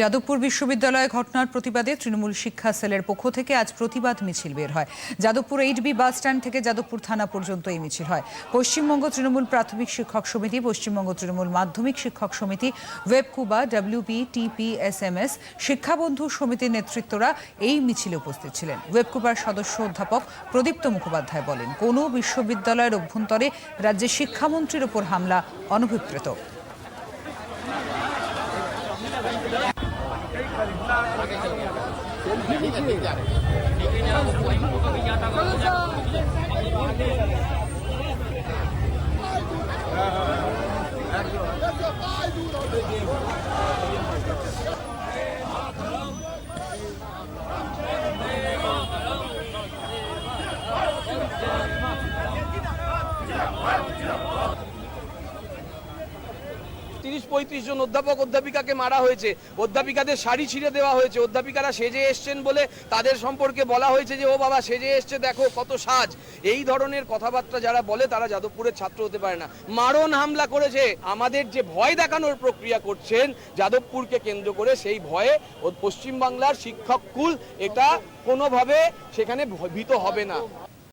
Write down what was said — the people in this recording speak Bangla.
যাদবপুর বিশ্ববিদ্যালয় ঘটনার প্রতিবাদে তৃণমূল শিক্ষা সেলের পক্ষ থেকে আজ প্রতিবাদ মিছিল বের হয়। যাদবপুর এইচবি বাস স্ট্যান্ড থেকে যাদবপুর থানা পর্যন্ত এই মিছিল হয়। পশ্চিমবঙ্গ তৃণমূল প্রাথমিক শিক্ষক সমিতি, পশ্চিমবঙ্গ তৃণমূল মাধ্যমিক শিক্ষক সমিতি, ওয়েবকুবা ডাব্লিউপি টিপিএসএমএস শিক্ষাবন্ধু সমিতির নেতৃত্বরা এই মিছিলে উপস্থিত ছিলেন। ওয়েবকুবার সদস্য অধ্যাপক প্রদীপ্ত মুখোপাধ্যায় বলেন, কোনো বিশ্ববিদ্যালয়ের অভ্যন্তরে রাজ্যের শিক্ষামন্ত্রীর ওপর হামলা অনভিপ্রেত। Oh, তিরিশ পঁয়ত্রিশ জন অধ্যাপক, অধ্যাপিকাকে মারা হয়েছে। অধ্যাপিকাদের শাড়ি ছিঁড়ে দেওয়া হয়েছে। অধ্যাপিকারা সেজে এসছেন বলে তাদের সম্পর্কে বলা হয়েছে যে, ও বাবা, সেজে এসছে, দেখো কত সাজ। এই ধরনের কথাবার্তা যারা বলে, তারা যাদবপুরের ছাত্র হতে পারে না। মারণ হামলা করেছে। আমাদের যে ভয় দেখানোর প্রক্রিয়া করছেন, যাদবপুরকে কেন্দ্র করে সেই ভয়ে পশ্চিমবাংলার শিক্ষক কুল এটা কোনোভাবে সেখানে ভীত হবে না।